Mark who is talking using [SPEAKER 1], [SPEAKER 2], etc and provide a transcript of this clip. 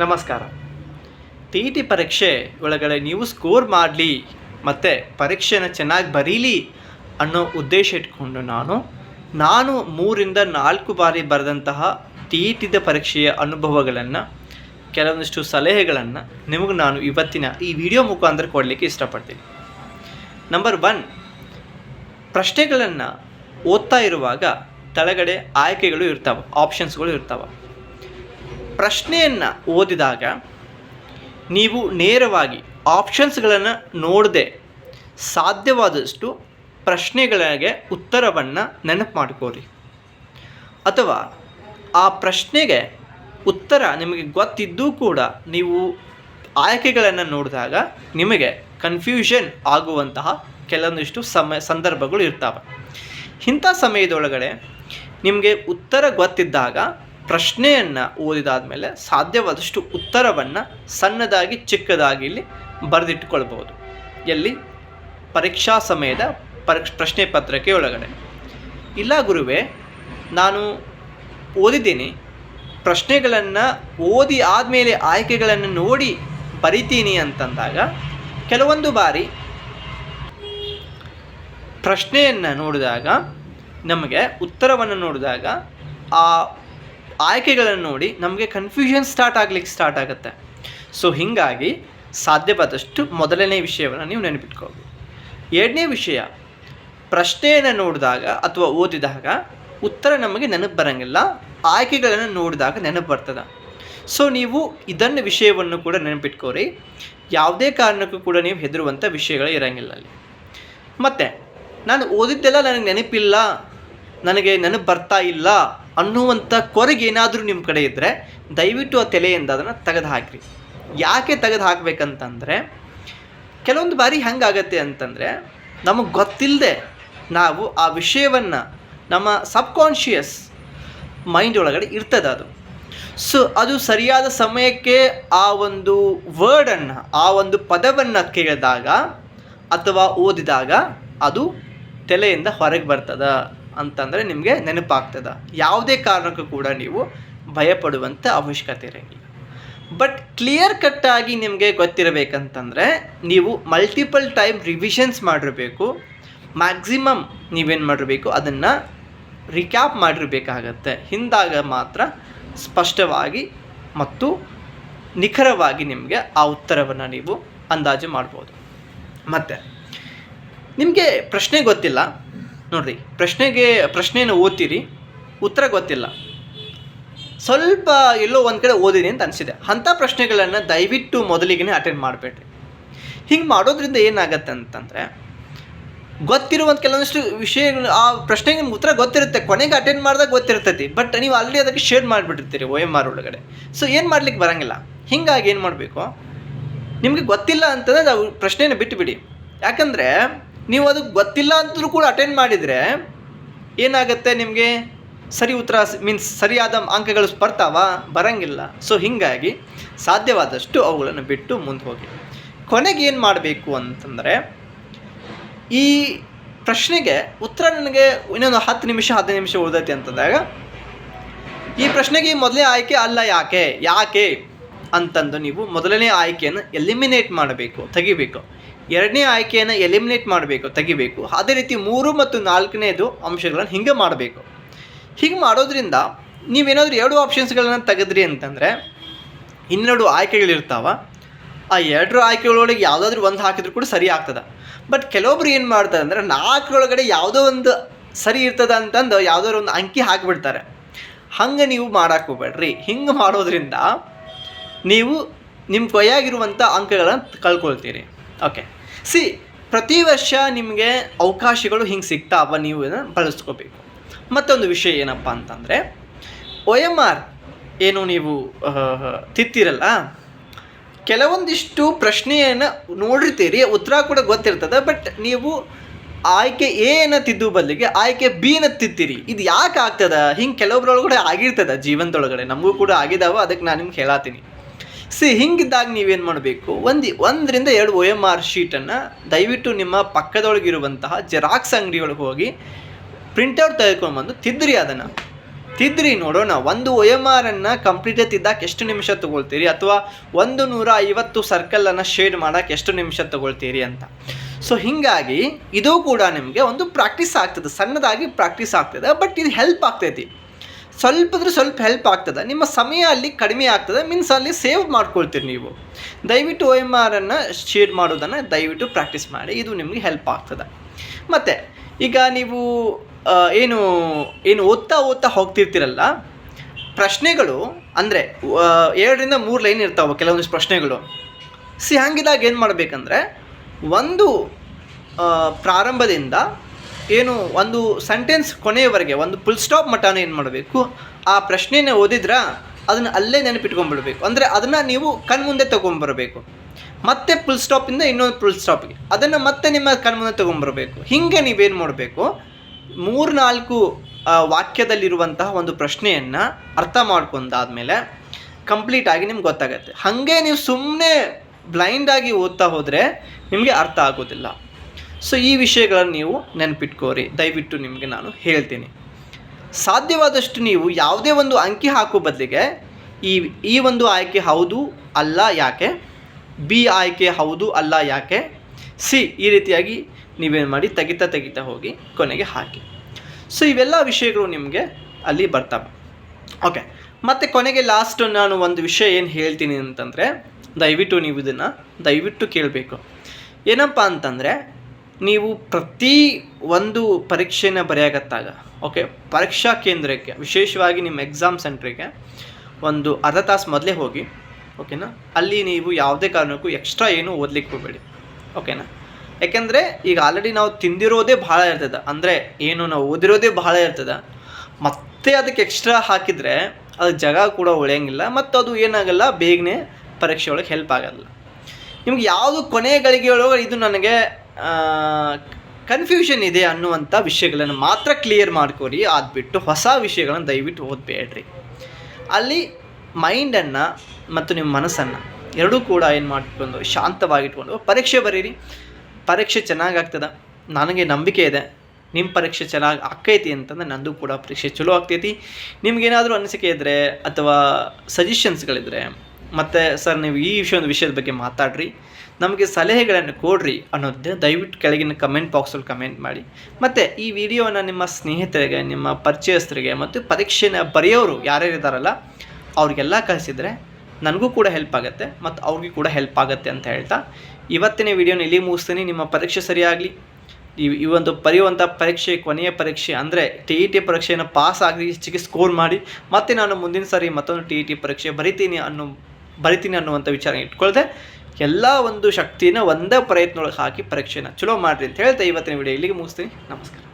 [SPEAKER 1] ನಮಸ್ಕಾರ. T E T ಪರೀಕ್ಷೆ ಒಳಗಡೆ ನೀವು ಸ್ಕೋರ್ ಮಾಡಲಿ, ಮತ್ತು ಪರೀಕ್ಷೆನ ಚೆನ್ನಾಗಿ ಬರೀಲಿ ಅನ್ನೋ ಉದ್ದೇಶ ಇಟ್ಕೊಂಡು ನಾನು ನಾನು ಮೂರಿಂದ ನಾಲ್ಕು ಬಾರಿ ಬರೆದಂತಹ ಟಿ ಇ ಟಿದ ಪರೀಕ್ಷೆಯ ಅನುಭವಗಳನ್ನು, ಕೆಲವೊಂದಿಷ್ಟು ಸಲಹೆಗಳನ್ನು ನಿಮಗೆ ನಾನು ಇವತ್ತಿನ ಈ ವಿಡಿಯೋ ಮುಖಾಂತರ ಕೊಡಲಿಕ್ಕೆ ಇಷ್ಟಪಡ್ತೀನಿ. ನಂಬರ್ ಒನ್ ಪ್ರಶ್ನೆಗಳನ್ನು ಓದ್ತಾ ಇರುವಾಗ ತಳಗಡೆ ಆಯ್ಕೆಗಳು ಇರ್ತಾವೆ ಆಪ್ಷನ್ಸ್ಗಳು ಇರ್ತಾವೆ. ಪ್ರಶ್ನೆಯನ್ನು ಓದಿದಾಗ ನೀವು ನೇರವಾಗಿ ಆಪ್ಷನ್ಸ್ಗಳನ್ನು ನೋಡದೆ ಸಾಧ್ಯವಾದಷ್ಟು ಪ್ರಶ್ನೆಗಳಿಗೆ ಉತ್ತರವನ್ನು ನೆನಪು ಮಾಡ್ಕೋರಿ ಅಥವಾ ಆ ಪ್ರಶ್ನೆಗೆ ಉತ್ತರ ನಿಮಗೆ ಗೊತ್ತಿದ್ದೂ ಕೂಡ ನೀವು ಆಯ್ಕೆಗಳನ್ನು ನೋಡಿದಾಗ ನಿಮಗೆ ಕನ್ಫ್ಯೂಷನ್ ಆಗುವಂತಹ ಕೆಲವೊಂದಿಷ್ಟು ಸಮಯ, ಸಂದರ್ಭಗಳು ಇರ್ತಾವೆ. ಇಂಥ ಸಮಯದೊಳಗಡೆ ನಿಮಗೆ ಉತ್ತರ ಗೊತ್ತಿದ್ದಾಗ ಪ್ರಶ್ನೆಯನ್ನು ಓದಿದಾದ ಮೇಲೆ ಸಾಧ್ಯವಾದಷ್ಟು ಉತ್ತರವನ್ನು ಸಣ್ಣದಾಗಿ ಚಿಕ್ಕದಾಗಿ ಇಲ್ಲಿ ಬರೆದಿಟ್ಟುಕೊಳ್ಬೋದು ಎಲ್ಲಿ? ಪರೀಕ್ಷಾ ಸಮಯದ ಪರೀಕ್ಷ ಪ್ರಶ್ನೆ ಪತ್ರಕ್ಕೆ ಒಳಗಡೆ. ಇಲ್ಲ ಗುರುವೇ, ನಾನು ಓದಿದ್ದೀನಿ. ಪ್ರಶ್ನೆಗಳನ್ನು ಓದಿ ಆದಮೇಲೆ ಆಯ್ಕೆಗಳನ್ನು ನೋಡಿ ಬರಿತೀನಿ ಅಂತಂದಾಗ ಕೆಲವೊಂದು ಬಾರಿ ಪ್ರಶ್ನೆಯನ್ನು ನೋಡಿದಾಗ ನಮಗೆ ಉತ್ತರವನ್ನು ನೋಡಿದಾಗ ಆ ಆಯ್ಕೆಗಳನ್ನು ನೋಡಿ ನಮಗೆ ಕನ್ಫ್ಯೂಷನ್ ಸ್ಟಾರ್ಟ್ ಆಗ್ಲಿಕ್ಕೆ ಸ್ಟಾರ್ಟ್ ಆಗುತ್ತೆ. ಸೊ ಹೀಗಾಗಿ ಸಾಧ್ಯವಾದಷ್ಟು ಮೊದಲನೇ ವಿಷಯವನ್ನು ನೀವು ನೆನಪಿಟ್ಕೋಬೇಕು ಎರಡನೇ ವಿಷಯ, ಪ್ರಶ್ನೆಯನ್ನು ನೋಡಿದಾಗ ಅಥವಾ ಓದಿದಾಗ ಉತ್ತರ ನಮಗೆ ನೆನಪು ಬರೋಂಗಿಲ್ಲ, ಆಯ್ಕೆಗಳನ್ನು ನೋಡಿದಾಗ ನೆನಪು ಬರ್ತದೆ. ಸೊ ನೀವು ಇದನ್ನು ವಿಷಯವನ್ನು ಕೂಡ ನೆನಪಿಟ್ಕೋರಿ. ಯಾವುದೇ ಕಾರಣಕ್ಕೂ ಕೂಡ ನೀವು ಹೆದರುವಂಥ ವಿಷಯಗಳು ಇರೋಂಗಿಲ್ಲ ಅಲ್ಲಿ. ಮತ್ತು, ನಾನು ಓದಿದ್ದೆಲ್ಲ ನನಗೆ ನೆನಪಿಲ್ಲ, ನನಗೆ ನೆನಪು ಬರ್ತಾ ಇಲ್ಲ ಅನ್ನುವಂಥ ಕೊರಗೆ ಏನಾದರೂ ನಿಮ್ಮ ಕಡೆ ಇದ್ದರೆ ದಯವಿಟ್ಟು ಆ ತಲೆಯಿಂದ ಅದನ್ನು ತೆಗೆದು ಹಾಕಿರಿ ಯಾಕೆ ತೆಗೆದು ಹಾಕಬೇಕಂತಂದರೆ ಕೆಲವೊಂದು ಬಾರಿ ಹೆಂಗಾಗತ್ತೆ ಅಂತಂದರೆ, ನಮಗೆ ಗೊತ್ತಿಲ್ಲದೆ ನಾವು ಆ ವಿಷಯವನ್ನು ನಮ್ಮ ಸಬ್ಕಾನ್ಷಿಯಸ್ ಮೈಂಡ್ ಒಳಗಡೆ ಇರ್ತದೆ ಅದು. ಸೊ, ಅದು ಸರಿಯಾದ ಸಮಯಕ್ಕೆ ಆ ಒಂದು ವರ್ಡನ್ನು, ಆ ಒಂದು ಪದವನ್ನು ಕೇಳಿದಾಗ ಅಥವಾ ಓದಿದಾಗ ಅದು ತಲೆಯಿಂದ ಹೊರಗೆ ಬರ್ತದ. ಅಂತಂದರೆ ನಿಮಗೆ ನೆನಪಾಗ್ತದ. ಯಾವುದೇ ಕಾರಣಕ್ಕೂ ಕೂಡ ನೀವು ಭಯಪಡುವಂಥ ಅವಶ್ಯಕತೆ ಇರೋಂಗಿಲ್ಲ. ಬಟ್ ಕ್ಲಿಯರ್ ಕಟ್ಟಾಗಿ ನಿಮಗೆ ಗೊತ್ತಿರಬೇಕಂತಂದರೆ ನೀವು ಮಲ್ಟಿಪಲ್ ಟೈಮ್ ರಿವಿಷನ್ಸ್ ಮಾಡಿರಬೇಕು. ಮ್ಯಾಕ್ಸಿಮಮ್ ನೀವೇನು ಮಾಡಿರಬೇಕು? ಅದನ್ನು ರಿಕ್ಯಾಪ್ ಮಾಡಿರಬೇಕಾಗತ್ತೆ. ಹಿಂದಾಗ ಮಾತ್ರ ಸ್ಪಷ್ಟವಾಗಿ ಮತ್ತು ನಿಖರವಾಗಿ ನಿಮಗೆ ಆ ಉತ್ತರವನ್ನು ನೀವು ಅಂದಾಜು ಮಾಡ್ಬೋದು. ಮತ್ತು, ನಿಮಗೆ ಪ್ರಶ್ನೆ ಗೊತ್ತಿಲ್ಲ. ನೋಡಿರಿ, ಪ್ರಶ್ನೆಗೆ, ಪ್ರಶ್ನೆಯನ್ನು ಓದ್ತೀರಿ, ಉತ್ತರ ಗೊತ್ತಿಲ್ಲ. ಸ್ವಲ್ಪ ಎಲ್ಲೋ ಒಂದು ಕಡೆ ಓದಿದೆ ಅಂತ ಅನಿಸಿದೆ. ಅಂಥ ಪ್ರಶ್ನೆಗಳನ್ನು ದಯವಿಟ್ಟು ಮೊದಲಿಗೆ ಅಟೆಂಡ್ ಮಾಡಬೇಡ್ರಿ. ಹಿಂಗೆ ಮಾಡೋದ್ರಿಂದ ಏನಾಗತ್ತೆ ಅಂತಂದರೆ ಗೊತ್ತಿರುವಂಥ ಕೆಲವೊಂದಿಷ್ಟು ವಿಷಯಗಳು, ಆ ಪ್ರಶ್ನೆಗೆ ನಿಮ್ಗೆ ಉತ್ತರ ಗೊತ್ತಿರುತ್ತೆ. ಕೊನೆಗೆ ಅಟೆಂಡ್ ಮಾಡಿದಾಗ ಗೊತ್ತಿರ್ತೈತಿ. ಬಟ್ ನೀವು ಆಲ್ರೆಡಿ ಅದಕ್ಕೆ ಶೇರ್ ಮಾಡಿಬಿಟ್ಟಿರ್ತೀರಿ ಒ ಎಂ ಆರ್ ಒಳಗಡೆ. ಸೊ ಏನು ಮಾಡ್ಲಿಕ್ಕೆ ಬರೋಂಗಿಲ್ಲ. ಹಿಂಗಾಗಿ ಏನು ಮಾಡಬೇಕು? ನಿಮಗೆ ಗೊತ್ತಿಲ್ಲ ಅಂತಂದರೆ ನಾವು ಪ್ರಶ್ನೆಯನ್ನು ಬಿಟ್ಟುಬಿಡಿ ಯಾಕಂದರೆ ನೀವು ಅದಕ್ಕೆ ಗೊತ್ತಿಲ್ಲ ಅಂತಲೂ ಕೂಡ ಅಟೆಂಡ್ ಮಾಡಿದರೆ ಏನಾಗುತ್ತೆ ನಿಮಗೆ? ಸರಿ ಉತ್ತರ ಮೀನ್ಸ್ ಸರಿಯಾದ ಅಂಕಗಳು ಬರ್ತಾವ, ಬರಂಗಿಲ್ಲ. ಸೊ ಹೀಗಾಗಿ ಸಾಧ್ಯವಾದಷ್ಟು ಅವುಗಳನ್ನು ಬಿಟ್ಟು ಮುಂದೆ ಹೋಗಿ. ಕೊನೆಗೆ ಏನು ಮಾಡಬೇಕು ಅಂತಂದರೆ, ಈ ಪ್ರಶ್ನೆಗೆ ಉತ್ತರ ನನಗೆ ಇನ್ನೊಂದು ಹತ್ತು ನಿಮಿಷ, ಹದಿನೈದು ನಿಮಿಷ ಉಳಿದೈತಿ ಅಂತಂದಾಗ, ಈ ಪ್ರಶ್ನೆಗೆ ಮೊದಲನೇ ಆಯ್ಕೆ ಅಲ್ಲ ಯಾಕೆ? ಯಾಕೆ? ಅಂತಂದು ನೀವು ಮೊದಲನೇ ಆಯ್ಕೆಯನ್ನು ಎಲಿಮಿನೇಟ್ ಮಾಡಬೇಕು, ತೆಗಿಬೇಕು. ಎರಡನೇ ಆಯ್ಕೆಯನ್ನು ಎಲಿಮಿನೇಟ್ ಮಾಡಬೇಕು, ತೆಗಿಬೇಕು. ಅದೇ ರೀತಿ ಮೂರು ಮತ್ತು ನಾಲ್ಕನೇದು ಅಂಶಗಳನ್ನು ಹಿಂಗೆ ಮಾಡಬೇಕು. ಹಿಂಗೆ ಮಾಡೋದ್ರಿಂದ ನೀವೇನಾದರೂ ಎರಡು ಆಪ್ಷನ್ಸ್ಗಳನ್ನು ತೆಗೆದ್ರಿ ಅಂತಂದರೆ, ಇನ್ನೆರಡು ಆಯ್ಕೆಗಳಿರ್ತಾವ. ಆ ಎರಡರ ಆಯ್ಕೆಗಳೊಳಗೆ ಯಾವುದಾದ್ರೂ ಒಂದು ಹಾಕಿದ್ರು ಕೂಡ ಸರಿ ಆಗ್ತದೆ. ಬಟ್ ಕೆಲವೊಬ್ರು ಏನು ಮಾಡ್ತಾರೆ ಅಂದರೆ, ನಾಲ್ಕರೊಳಗಡೆ ಯಾವುದೋ ಒಂದು ಸರಿ ಇರ್ತದ ಅಂತಂದು ಯಾವುದಾದ್ರು ಒಂದು ಅಂಕಿ ಹಾಕಿಬಿಡ್ತಾರೆ. ಹಂಗೆ ನೀವು ಮಾಡಕ್ಕೆ ಹೋಗ್ಬೇಡ್ರಿ. ಹಿಂಗೆ ಮಾಡೋದ್ರಿಂದ ನೀವು ನಿಮ್ಮ ಕೊಯ್ಯಾಗಿರುವಂಥ ಅಂಕಗಳನ್ನು ಕಳ್ಕೊಳ್ತೀರಿ. ಓಕೆ ಸಿ, ಪ್ರತಿ ವರ್ಷ ನಿಮಗೆ ಅವಕಾಶಗಳು ಹಿಂಗೆ ಸಿಗ್ತಾವ ನೀವು ಇದನ್ನು ಬಳಸ್ಕೋಬೇಕು. ಮತ್ತೊಂದು ವಿಷಯ ಏನಪ್ಪ ಅಂತಂದರೆ, ಒ ಎಂ ಆರ್ ಏನು ನೀವು ತಿತ್ತಿರಲ್ಲ? ಕೆಲವೊಂದಿಷ್ಟು ಪ್ರಶ್ನೆಯನ್ನು ನೋಡಿರ್ತೀರಿ, ಉತ್ತರ ಕೂಡ ಗೊತ್ತಿರ್ತದೆ, ಬಟ್ ನೀವು ಆಯ್ಕೆ ಏನ ತಿದ್ದು ಬದಲಿಗೆ ಆಯ್ಕೆ ಬಿನ ತಿತ್ತೀರಿ ಇದು ಯಾಕೆ ಆಗ್ತದ? ಹಿಂಗೆ ಕೆಲವೊಬ್ರೊಳಗಡೆ ಆಗಿರ್ತದ ಜೀವನದೊಳಗಡೆ. ನಮಗೂ ಕೂಡ ಆಗಿದಾವ ಅದಕ್ಕೆ ನಾನು ನಿಮ್ಗೆ ಹೇಳತ್ತೀನಿ ಸಿ, ಹಿಂಗಿದ್ದಾಗ ನೀವೇನು ಮಾಡಬೇಕು? ಒಂದು, ಒಂದರಿಂದ ಎರಡು ಒ ಎಂ ಆರ್ ಶೀಟನ್ನು ದಯವಿಟ್ಟು ನಿಮ್ಮ ಪಕ್ಕದೊಳಗಿರುವಂತಹ ಜೆರಾಕ್ಸ್ ಅಂಗಡಿಯೊಳಗೆ ಹೋಗಿ ಪ್ರಿಂಟೌಟ್ ತೆಗೆದುಕೊಂಡು ಬಂದು ತಿದ್ದಿರಿ ಅದನ್ನು. ತಿದ್ರಿ ನೋಡೋಣ, ಒಂದು ಒ ಎಂ ಆರನ್ನು ಕಂಪ್ಲೀಟಾಗಿ ತಿದ್ದಕ್ಕೆ ಎಷ್ಟು ನಿಮಿಷ ತೊಗೊಳ್ತೀರಿ? ಅಥವಾ ಒಂದು ನೂರ ಐವತ್ತು ಸರ್ಕಲನ್ನು ಶೇಡ್ ಮಾಡೋಕ್ಕೆ ಎಷ್ಟು ನಿಮಿಷ ತೊಗೊಳ್ತೀರಿ ಅಂತ. ಸೊ ಹೀಗಾಗಿ ಇದು ಕೂಡ ನಿಮಗೆ ಒಂದು ಪ್ರಾಕ್ಟೀಸ್ ಆಗ್ತದೆ. ಸಣ್ಣದಾಗಿ ಪ್ರಾಕ್ಟೀಸ್ ಆಗ್ತದೆ ಬಟ್ ಇದು ಹೆಲ್ಪ್ ಆಗ್ತೈತಿ. ಸ್ವಲ್ಪ ಅಂದ್ರೆ ಸ್ವಲ್ಪ ಹೆಲ್ಪ್ ಆಗ್ತದೆ. ನಿಮ್ಮ ಸಮಯ ಅಲ್ಲಿ ಕಡಿಮೆ ಆಗ್ತದೆ. ಮೀನ್ಸ್ ಅಲ್ಲಿ ಸೇವ್ ಮಾಡ್ಕೊಳ್ತೀರಿ ನೀವು. ದಯವಿಟ್ಟು ಒ ಎಂ ಆರನ್ನು ಶೇರ್ ಮಾಡೋದನ್ನು ದಯವಿಟ್ಟು ಪ್ರಾಕ್ಟೀಸ್ ಮಾಡಿ. ಇದು ನಿಮಗೆ ಹೆಲ್ಪ್ ಆಗ್ತದೆ. ಮತ್ತು, ಈಗ ನೀವು ಏನು ಏನು ಓದ್ತಾ ಓದ್ತಾ ಹೋಗ್ತಿರ್ತೀರಲ್ಲ, ಪ್ರಶ್ನೆಗಳು, ಅಂದರೆ ಎರಡರಿಂದ ಮೂರು ಲೈನ್ ಇರ್ತಾವೆ ಕೆಲವೊಂದಿಷ್ಟು ಪ್ರಶ್ನೆಗಳು. ಸಿ ಹಂಗಿದಾಗ ಏನು ಮಾಡಬೇಕಂದ್ರೆ, ಒಂದು ಪ್ರಾರಂಭದಿಂದ ಏನು ಒಂದು ಸೆಂಟೆನ್ಸ್ ಕೊನೆಯವರೆಗೆ, ಒಂದು ಫುಲ್ ಸ್ಟಾಪ್ ಮಟ್ಟನ ಏನು ಮಾಡಬೇಕು? ಆ ಪ್ರಶ್ನೆನೇ ಓದಿದ್ರ ಅದನ್ನು ಅಲ್ಲೇ ನೆನಪಿಟ್ಕೊಂಡ್ಬಿಡ್ಬೇಕು. ಅಂದರೆ ಅದನ್ನು ನೀವು ಕಣ್ಮುಂದೆ ತೊಗೊಂಬರಬೇಕು ಮತ್ತೆ ಫುಲ್ ಸ್ಟಾಪಿಂದ ಇನ್ನೊಂದು ಫುಲ್ ಸ್ಟಾಪ್ಗೆ ಅದನ್ನು ಮತ್ತೆ ನಿಮ್ಮ ಕಣ್ಮುಂದೆ ತೊಗೊಂಬರಬೇಕು ಹೀಗೆ ನೀವೇನು ಮಾಡಬೇಕು? ಮೂರು ನಾಲ್ಕು ವಾಕ್ಯದಲ್ಲಿರುವಂತಹ ಒಂದು ಪ್ರಶ್ನೆಯನ್ನು ಅರ್ಥ ಮಾಡ್ಕೊಂಡಾದ್ಮೇಲೆ ಕಂಪ್ಲೀಟಾಗಿ ನಿಮ್ಗೆ ಗೊತ್ತಾಗತ್ತೆ. ಹಾಗೆ ನೀವು ಸುಮ್ಮನೆ ಬ್ಲೈಂಡಾಗಿ ಓದ್ತಾ ಹೋದರೆ ನಿಮಗೆ ಅರ್ಥ ಆಗೋದಿಲ್ಲ. ಸೊ ಈ ವಿಷಯಗಳನ್ನು ನೀವು ನೆನಪಿಟ್ಕೋರಿ. ದಯವಿಟ್ಟು ನಿಮಗೆ ನಾನು ಹೇಳ್ತೀನಿ. ಸಾಧ್ಯವಾದಷ್ಟು ನೀವು ಯಾವುದೇ ಒಂದು ಅಂಕಿ ಹಾಕೋ ಬದಲಿಗೆ ಈ ಈ ಒಂದು ಆಯ್ಕೆ ಹೌದು, ಅಲ್ಲ ಯಾಕೆ? ಬಿ ಆಯ್ಕೆ ಹೌದು, ಅಲ್ಲ ಯಾಕೆ? ಸಿ ಈ ರೀತಿಯಾಗಿ ನೀವೇನು ಮಾಡಿ ತೆಗಿತಾ ತೆಗಿತಾ ಹೋಗಿ ಕೊನೆಗೆ ಹಾಕಿ. ಸೊ ಇವೆಲ್ಲ ವಿಷಯಗಳು ನಿಮಗೆ ಅಲ್ಲಿ ಬರ್ತವೆ ಓಕೆ ಮತ್ತು ಕೊನೆಗೆ ಲಾಸ್ಟ್ ನಾನು ಒಂದು ವಿಷಯ ಏನು ಹೇಳ್ತೀನಿ ಅಂತಂದರೆ, ದಯವಿಟ್ಟು ನೀವು ಇದನ್ನು ದಯವಿಟ್ಟು ಕೇಳಬೇಕು. ಏನಪ್ಪ ಅಂತಂದರೆ ನೀವು ಪ್ರತಿ ಒಂದು ಪರೀಕ್ಷೆನ ಬರೆಯಾಗತ್ತಾಗ ಓಕೆ ಪರೀಕ್ಷಾ ಕೇಂದ್ರಕ್ಕೆ, ವಿಶೇಷವಾಗಿ ನಿಮ್ಮ ಎಕ್ಸಾಮ್ ಸೆಂಟ್ರಿಗೆ ಒಂದು ಅರ್ಧ ತಾಸು ಮೊದಲೇ ಹೋಗಿ ಓಕೆನಾ ಅಲ್ಲಿ ನೀವು ಯಾವುದೇ ಕಾರಣಕ್ಕೂ ಎಕ್ಸ್ಟ್ರಾ ಏನು ಓದ್ಲಿಕ್ಕೆ ಹೋಗಬೇಡಿ ಓಕೆನಾ ಯಾಕೆಂದರೆ ಈಗ ಆಲ್ರೆಡಿ ನಾವು ತಿಂದಿರೋದೇ ಭಾಳ ಇರ್ತದೆ, ಅಂದರೆ ಏನು ನಾವು ಓದಿರೋದೇ ಭಾಳ ಇರ್ತದೆ, ಮತ್ತೆ ಅದಕ್ಕೆ ಎಕ್ಸ್ಟ್ರಾ ಹಾಕಿದರೆ ಅದು ಜಾಗ ಕೂಡ ಉಳಿಯಂಗಿಲ್ಲ, ಮತ್ತು ಅದು ಏನಾಗಲ್ಲ, ಬೇಗನೆ ಪರೀಕ್ಷೆ ಒಳಗೆ ಹೆಲ್ಪ್ ಆಗಲ್ಲ. ನಿಮ್ಗೆ ಯಾವುದು ಕೊನೆ ಗಳಿಗೆ ಒಳಗೆ ಇದು ನನಗೆ ಕನ್ಫ್ಯೂಷನ್ ಇದೆ ಅನ್ನುವಂಥ ವಿಷಯಗಳನ್ನು ಮಾತ್ರ ಕ್ಲಿಯರ್ ಮಾಡ್ಕೊರಿ ಅದ್ಬಿಟ್ಟು ಹೊಸ ವಿಷಯಗಳನ್ನು ದಯವಿಟ್ಟು ಓದಬೇಡ್ರಿ. ಅಲ್ಲಿ ಮೈಂಡನ್ನು ಮತ್ತು ನಿಮ್ಮ ಮನಸ್ಸನ್ನು ಎರಡೂ ಕೂಡ ಏನು ಮಾಡಿಕೊಂಡು ಶಾಂತವಾಗಿಟ್ಕೊಂಡು, ಪರೀಕ್ಷೆ ಬರೀರಿ. ಪರೀಕ್ಷೆ ಚೆನ್ನಾಗಿ ಆಗ್ತದೆ. ನನಗೆ ನಂಬಿಕೆ ಇದೆ. ನಿಮ್ಮ ಪರೀಕ್ಷೆ ಚೆನ್ನಾಗಿ ಆಕೈತಿ ಅಂತಂದ್ರೆ ನಂದು ಕೂಡ ಪರೀಕ್ಷೆ ಚಲೋ ಆಗ್ತೈತಿ. ನಿಮಗೇನಾದರೂ ಅನಿಸಿಕೆ ಇದ್ದರೆ ಅಥವಾ ಸಜೆಷನ್ಸ್ಗಳಿದ್ರೆ ಮತ್ತು ಸರ್ ನೀವು ಈ ವಿಷಯ ವಿಷಯದ ಬಗ್ಗೆ ಮಾತಾಡ್ರಿ. ನಮಗೆ ಸಲಹೆಗಳನ್ನು ಕೊಡ್ರಿ ಅನ್ನೋದು ದಯವಿಟ್ಟು ಕೆಳಗಿನ ಕಮೆಂಟ್ ಬಾಕ್ಸಲ್ಲಿ ಕಮೆಂಟ್ ಮಾಡಿ. ಮತ್ತು ಈ ವಿಡಿಯೋನ ನಿಮ್ಮ ಸ್ನೇಹಿತರಿಗೆ, ನಿಮ್ಮ ಪರಿಚಯಸ್ಥರಿಗೆ ಮತ್ತು ಪರೀಕ್ಷೆನ ಬರೆಯೋರು ಯಾರ್ಯಾರು ಇದ್ದಾರಲ್ಲ ಅವ್ರಿಗೆಲ್ಲ ಕಳಿಸಿದರೆ ನನಗೂ ಕೂಡ ಹೆಲ್ಪ್ ಆಗುತ್ತೆ ಮತ್ತು ಅವ್ರಿಗೂ ಕೂಡ ಹೆಲ್ಪ್ ಆಗುತ್ತೆ ಅಂತ ಹೇಳ್ತಾ ಇವತ್ತಿನ ವಿಡಿಯೋನ ಇಲ್ಲಿ ಮುಗಿಸ್ತೀನಿ. ನಿಮ್ಮ ಪರೀಕ್ಷೆ ಸರಿಯಾಗಲಿ? ಈ ಈ ಒಂದು ಬರೆಯುವಂಥ ಪರೀಕ್ಷೆ, ಕೊನೆಯ ಪರೀಕ್ಷೆ ಅಂದರೆ ಟಿ ಇ ಟಿ ಪರೀಕ್ಷೆಯನ್ನು ಪಾಸ್ ಆಗಿ ಹೆಚ್ಚಿಗೆ ಸ್ಕೋರ್ ಮಾಡಿ. ಮತ್ತೆ ನಾನು ಮುಂದಿನ ಸಾರಿ ಮತ್ತೊಂದು ಟಿ ಇ ಟಿ ಪರೀಕ್ಷೆ ಬರಿತೀನಿ ಅನ್ನೋ ಬರಿತೀನಿ ಅನ್ನುವಂಥ ವಿಚಾರ ಇಟ್ಕೊಳ್ಳದೆ ಎಲ್ಲ ಒಂದು ಶಕ್ತಿನ ಒಂದೇ ಪ್ರಯತ್ನೊಳಗೆ ಹಾಕಿ ಪರೀಕ್ಷೆನ ಚಲೋ ಮಾಡಿರಿ ಅಂತ ಹೇಳ್ತಾ ಇವತ್ತಿನ ವಿಡಿಯೋ ಇಲ್ಲಿಗೆ ಮುಗಿಸ್ತೀನಿ. ನಮಸ್ಕಾರ.